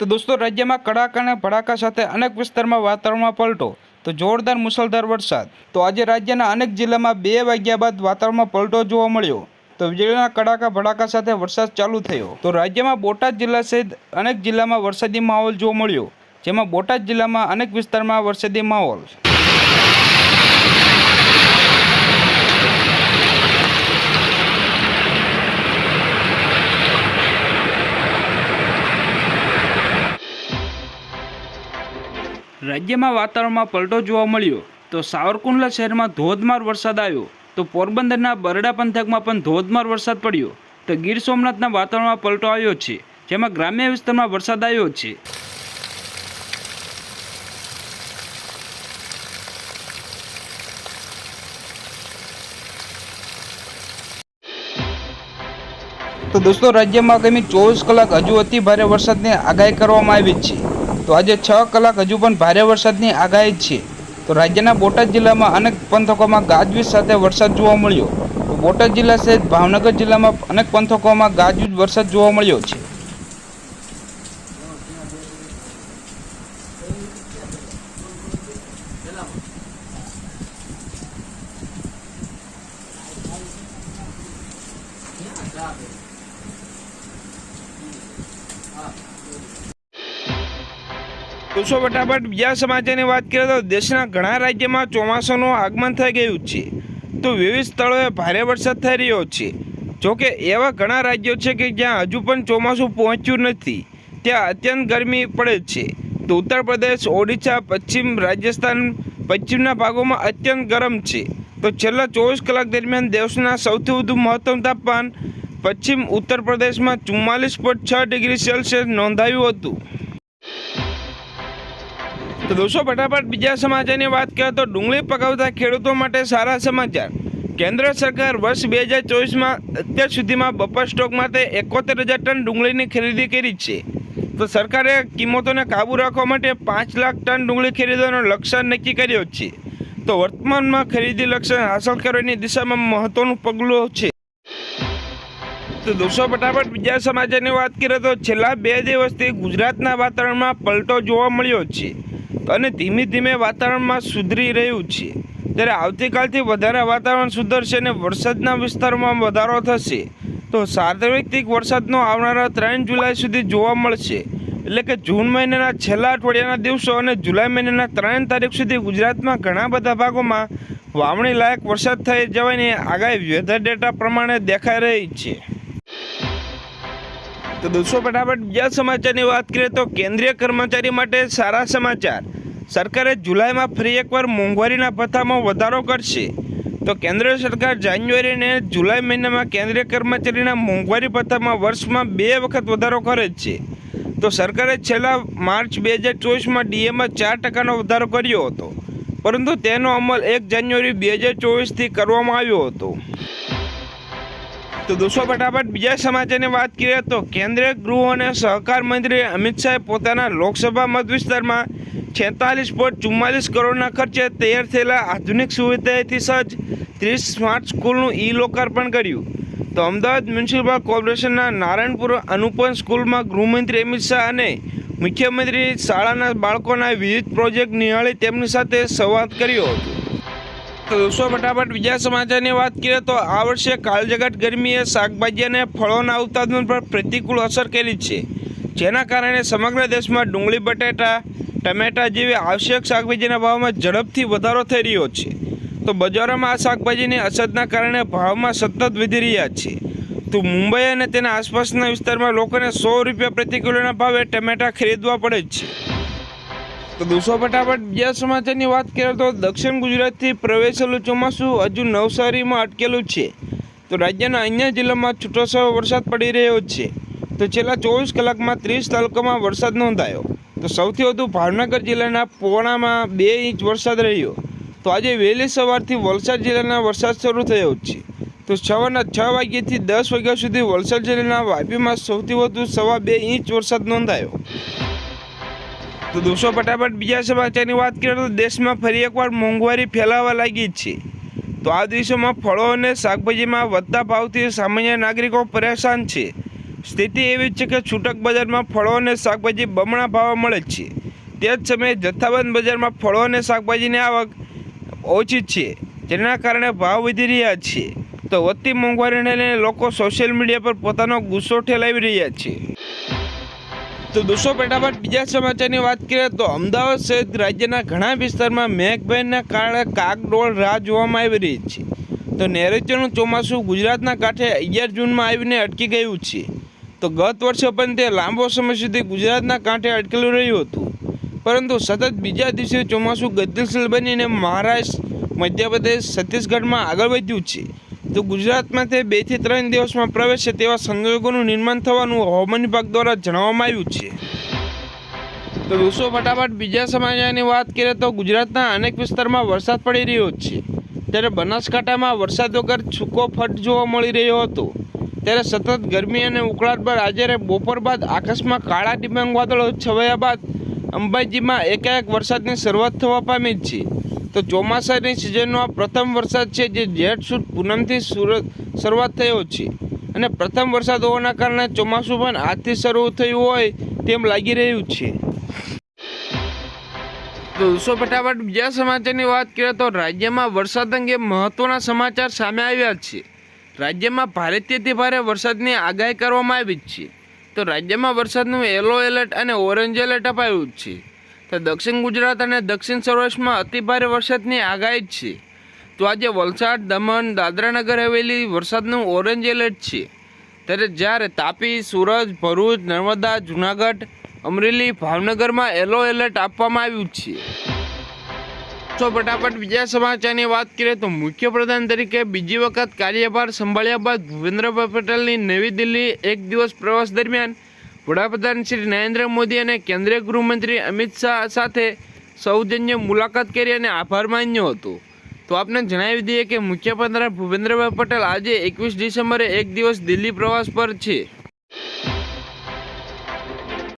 તો દોસ્તો, રાજ્યમાં કડાકા અને ભડાકા સાથે અનેક વિસ્તારમાં વાતાવરણમાં પલટો, તો જોરદાર મુસળધાર વરસાદ. તો આજે રાજ્યના અનેક જિલ્લામાં બે વાગ્યા બાદ વાતાવરણમાં પલટો જોવા મળ્યો. તો વીજળીના કડાકા, ભડાકા સાથે વરસાદ ચાલુ થયો. તો રાજ્યમાં બોટાદ જિલ્લા સહિત અનેક જિલ્લામાં વરસાદી માહોલ જોવા મળ્યો, જેમાં બોટાદ જિલ્લામાં અનેક વિસ્તારમાં વરસાદી માહોલ. રાજ્યમાં વાતાવરણમાં પલટો જોવા મળ્યો, તો સાવરકુંડલા શહેરમાં ધોધમાર વરસાદ આવ્યો, તો પોરબંદરના બરડા પંથકમાં પણ ધોધમાર વરસાદ પડ્યો, તો ગીર સોમનાથના વાતાવરણમાં પલટો આવ્યો છે, જેમાં ગ્રામ્ય વિસ્તારમાં વરસાદ આવ્યો છે. તો દોસ્તો, રાજ્યમાં આગામી ચોવીસ કલાક હજુ અતિ ભારે વરસાદની આગાહી કરવામાં આવી છે. તો આજે છ કલાક હજુ પણ ભારે વરસાદની આગાહી છે. તો રાજ્યના બોટાદ જિલ્લામાં અનેક પંથકોમાં ગાજવીજ સાથે વરસાદ જોવા મળ્યો. તો બોટાદ જિલ્લા સહિત ભાવનગર જિલ્લામાં અનેક પંથકોમાં ગાજવીજ વરસાદ જોવા મળ્યો છે. દોસ્તો ફટાફટ બીજા સમાચારની વાત કરીએ તો દેશના ઘણા રાજ્યમાં ચોમાસાનું આગમન થઈ ગયું છે. તો વિવિધ સ્થળોએ ભારે વરસાદ થઈ રહ્યો છે. જોકે એવા ઘણા રાજ્યો છે કે જ્યાં હજુ પણ ચોમાસું પહોંચ્યું નથી. ત્યાં અત્યંત ગરમી પડે છે. તો ઉત્તર પ્રદેશ, ઓડિશા, પશ્ચિમ રાજસ્થાન, પશ્ચિમના ભાગોમાં અત્યંત ગરમ છે. તો છેલ્લા ચોવીસ કલાક દરમિયાન દેશના સૌથી વધુ મહત્તમ તાપમાન પશ્ચિમ ઉત્તર પ્રદેશમાં ચુમ્માલીસ પોઈન્ટ છ ડિગ્રી સેલ્સિયસ નોંધાયું હતું. તો દોસ્તો, ફટાફટ બીજા સમાચારની વાત કરીએ તો ડુંગળી પકાવતા ખેડૂતો માટે સારા સમાચાર. કેન્દ્ર સરકાર વર્ષ બે હજાર ચોવીસમાં અત્યાર સુધીમાં બપર સ્ટોક માટે એકોતેર હજાર ટન ડુંગળીની ખરીદી કરી છે. તો સરકારે કિંમતોને કાબૂ રાખવા માટે પાંચ લાખ ટન ડુંગળી ખરીદવાનો લક્ષ્ય નક્કી કર્યો છે. તો વર્તમાનમાં ખરીદી લક્ષ્ય હાંસલ કરવાની દિશામાં મહત્વનું પગલું છે. તો દોસ્તો, ફટાફટ બીજા સમાચારની વાત કરીએ તો છેલ્લા બે દિવસથી ગુજરાતના વાતાવરણમાં પલટો જોવા મળ્યો છે. અને ધીમે ધીમે વાતાવરણમાં સુધરી રહ્યું છે. ત્યારે આવતીકાલથી વધારે વાતાવરણ સુધરશે અને વરસાદના વિસ્તારોમાં વધારો થશે, તો સાર્વત્રિક વરસાદનો આવનારા ત્રણ જુલાઈ સુધી જોવા મળશે. એટલે કે જૂન મહિનાના છેલ્લા અઠવાડિયાના દિવસો અને જુલાઈ મહિનાના ત્રણ તારીખ સુધી ગુજરાતમાં ઘણા બધા ભાગોમાં વાવણી લાયક વરસાદ થઈ જવાની આગાહી વેધર ડેટા પ્રમાણે દેખાઈ રહી છે. તો દોસ્તો, ફટાફટ બીજા સમાચારની વાત કરીએ તો કેન્દ્રીય કર્મચારી માટે સારા સમાચાર. સરકારે જુલાઈમાં ફરી એકવાર મોંઘવારીના ભથ્થામાં વધારો કરશે. તો કેન્દ્ર સરકાર જાન્યુઆરી અને જુલાઈ મહિનામાં કેન્દ્રીય કર્મચારીના મોંઘવારી ભથ્થામાં વર્ષમાં બે વખત વધારો કરે છે. તો સરકારે છેલ્લા માર્ચ બે હજાર ચોવીસમાં ડીએમાં ચાર ટકાનો વધારો કર્યો હતો. પરંતુ તેનો અમલ એક જાન્યુઆરી બે હજાર ચોવીસથી કરવામાં આવ્યો હતો. તો દોસ્તો, ફટાફટ બીજા સમાચારની વાત કરીએ તો કેન્દ્રીય ગૃહ અને સહકાર મંત્રી અમિત શાહે પોતાના લોકસભા મત વિસ્તારમાં છેતાલીસ પોઈન્ટ ચુમ્માલીસ કરોડના ખર્ચે તૈયાર થયેલા આધુનિક સુવિધાથી સજ્જ ત્રીસ સ્માર્ટ સ્કૂલનું ઈ લોકાર્પણ કર્યું. તો અમદાવાદ મ્યુનિસિપલ કોર્પોરેશનના નારાયણપુર અનુપમ સ્કૂલમાં ગૃહમંત્રી અમિત શાહ અને મુખ્યમંત્રી શાળાના બાળકોના વિવિધ પ્રોજેક્ટ નિહાળી તેમની સાથે સંવાદ કર્યો હતો. તો દોસ્તો, ફટાફટ બીજા સમાચારની વાત કરીએ તો આ વર્ષે કાળજગાટ ગરમીએ શાકભાજી અને ફળોના ઉત્પાદન પર પ્રતિકૂળ અસર કરી છે. જેના કારણે સમગ્ર દેશમાં ડુંગળી, બટાટા ટમેટા જેવી આવશ્યક શાકભાજીના ભાવમાં ઝડપથી વધારો થઈ રહ્યો છે. તો બજારોમાં આ શાકભાજીની અછતના કારણે ભાવમાં સતત વધી રહ્યા છે. તો મુંબઈ અને તેના આસપાસના વિસ્તારમાં લોકોને સો રૂપિયા પ્રતિ કિલોના ભાવે ટમેટા ખરીદવા પડે છે. તો દોસ્તો, ફટાફટ બીજા સમાચારની વાત કરીએ તો દક્ષિણ ગુજરાતથી પ્રવેશેલું ચોમાસું હજુ નવસારીમાં અટકેલું છે. તો રાજ્યના અન્ય જિલ્લામાં છૂટોછવાયો વરસાદ પડી રહ્યો છે. તો છેલ્લા ચોવીસ કલાકમાં ત્રીસ તાલુકામાં વરસાદ નોંધાયો. તો સૌથી વધુ ભાવનગર જિલ્લાના પોણામાં બે ઇંચ વરસાદ રહ્યો. તો આજે વહેલી સવારથી વલસાડ જિલ્લાના વરસાદ શરૂ થયો છે. તો સવારના છ વાગ્યાથી દસ વાગ્યા સુધી વલસાડ જિલ્લાના વાપીમાં સૌથી વધુ સવા બે ઇંચ વરસાદ નોંધાયો. તો દોસ્તો, ફટાફટ બીજા સમાચારની વાત કરીએ તો દેશમાં ફરી એકવાર મોંઘવારી ફેલાવા લાગી છે. તો આ દિવસોમાં ફળો અને શાકભાજીમાં વધતા ભાવથી સામાન્ય નાગરિકો પરેશાન છે. સ્થિતિ એવી છે કે છૂટક બજારમાં ફળો અને શાકભાજી બમણા ભાવે મળે છે. તે જ સમયે જથ્થાબંધ બજારમાં ફળો અને શાકભાજીની આવક ઓછી છે, જેના કારણે ભાવ વધી રહ્યા છે. તો વધતી મોંઘવારીને લઈને લોકો સોશિયલ મીડિયા પર પોતાનો ગુસ્સો ઠેલાવી રહ્યા છે. તો દોસ્તો પેટાપાટ બીજા સમાચારની વાત કરીએ તો અમદાવાદ સહિત રાજ્યના ઘણા વિસ્તારમાં મેઘભેરના કારણે કાગડોળ રાહ જોવામાં આવી રહી છે. તો નૈઋત્યનું ચોમાસું ગુજરાતના કાંઠે અગિયાર જૂનમાં આવીને અટકી ગયું છે. તો ગત વર્ષે પણ તે લાંબો સમય સુધી ગુજરાતના કાંઠે અટકેલું રહ્યું હતું. પરંતુ સતત બીજા દિવસે ચોમાસું ગતિશીલ બનીને મહારાષ્ટ્ર, મધ્યપ્રદેશ, છત્તીસગઢમાં આગળ વધ્યું છે. તો ગુજરાતમાં તે બેથી ત્રણ દિવસમાં પ્રવેશે તેવા સંજોગોનું નિર્માણ થવાનું હવામાન વિભાગ દ્વારા જણાવવામાં આવ્યું છે. તો દોસ્તો ફટાફટ બીજા સમાચારની વાત કરીએ તો ગુજરાતના અનેક વિસ્તારમાં વરસાદ પડી રહ્યો છે. ત્યારે બનાસકાંઠામાં વરસાદ વગર છૂકો ફટ જોવા મળી રહ્યો હતો. ત્યારે સતત ગરમી અને ઉકળાટ બાદ આજે બપોર બાદ આકાશમાં કાળા ડિબાંગ વાદળો છવાયા બાદ અંબાજીમાં એકાએક વરસાદની શરૂઆત થવા પામી છે. તો ચોમાસાની સિઝનનો આ પ્રથમ વરસાદ છે જે જેઠ સુદ પૂનમથી સુરત શરૂઆત થયો છે. અને પ્રથમ વરસાદ હોવાના કારણે ચોમાસું પણ આજથી શરૂ થયું હોય તેમ લાગી રહ્યું છે. તો ફટાફટ બીજા સમાચારની વાત કરીએ તો રાજ્યમાં વરસાદ અંગે મહત્વના સમાચાર સામે આવ્યા છે. રાજ્યમાં ભારેથી ભારે વરસાદની આગાહી કરવામાં આવી જ છે. તો રાજ્યમાં વરસાદનું યલો એલર્ટ અને ઓરેન્જ એલર્ટ અપાયું જ છે. તો દક્ષિણ ગુજરાત અને દક્ષિણ સૌરાષ્ટ્રમાં અતિભારે વરસાદની આગાહી છે. તો આજે વલસાડ, દમણ, દાદરાનગર હવેલી વરસાદનું ઓરેન્જ એલર્ટ છે. ત્યારે જ્યારે તાપી, સુરત, ભરૂચ, નર્મદા, જુનાગઢ, અમરેલી, ભાવનગરમાં યલો એલર્ટ આપવામાં આવ્યું છે. તો ફટાફટ બીજા સમાચારની વાત કરીએ તો મુખ્યપ્રધાન તરીકે બીજી વખત કાર્યભાર સંભાળ્યા બાદ ભૂપેન્દ્રભાઈ પટેલની નવી દિલ્હી એક દિવસ પ્રવાસ દરમિયાન વડાપ્રધાન શ્રી નરેન્દ્ર મોદી અને કેન્દ્રીય ગૃહમંત્રી અમિત શાહ સાથે સૌજન્ય મુલાકાત કરી અને આભાર માન્યો હતો. તો આપને જણાવી દઈએ કે મુખ્યપ્રધાન ભૂપેન્દ્રભાઈ પટેલ આજે એકવીસ ડિસેમ્બરે એક દિવસ દિલ્હી પ્રવાસ પર છે.